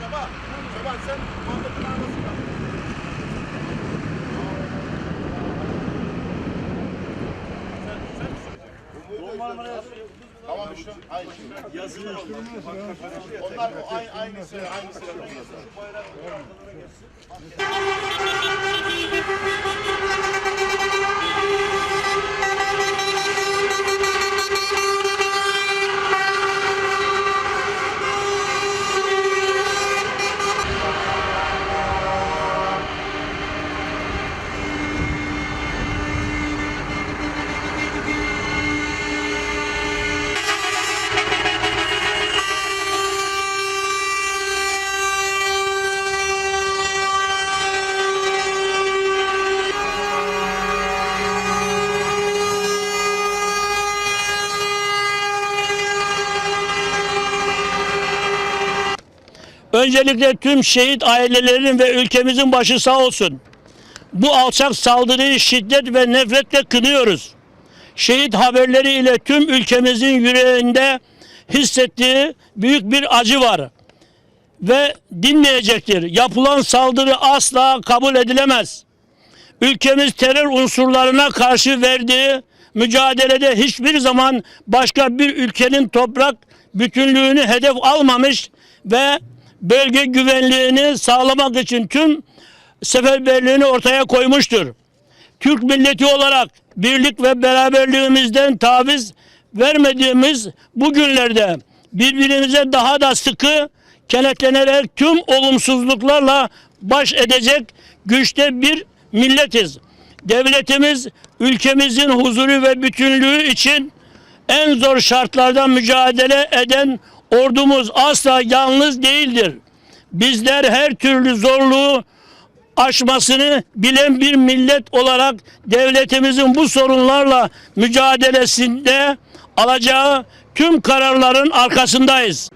Şaban, Şaban sen Muhammed'in arasında. Tamam işte. Aynı şey. Yazılı. Onlar aynı, aynı sıra, aynı sıra. Öncelikle tüm şehit ailelerin ve ülkemizin başı sağ olsun. Bu alçak saldırıyı şiddet ve nefretle kınıyoruz. Şehit haberleri ile tüm ülkemizin yüreğinde hissettiği büyük bir acı var. Ve dinmeyecektir. Yapılan saldırı asla kabul edilemez. Ülkemiz terör unsurlarına karşı verdiği mücadelede hiçbir zaman başka bir ülkenin toprak bütünlüğünü hedef almamış ve bölge güvenliğini sağlamak için tüm seferberliğini ortaya koymuştur. Türk milleti olarak birlik ve beraberliğimizden taviz vermediğimiz bu günlerde birbirimize daha da sıkı kenetlenerek tüm olumsuzluklarla baş edecek güçte bir milletiz. Devletimiz ülkemizin huzuru ve bütünlüğü için en zor şartlarda mücadele eden ordumuz asla yalnız değildir. Bizler her türlü zorluğu aşmasını bilen bir millet olarak devletimizin bu sorunlarla mücadelesinde alacağı tüm kararların arkasındayız.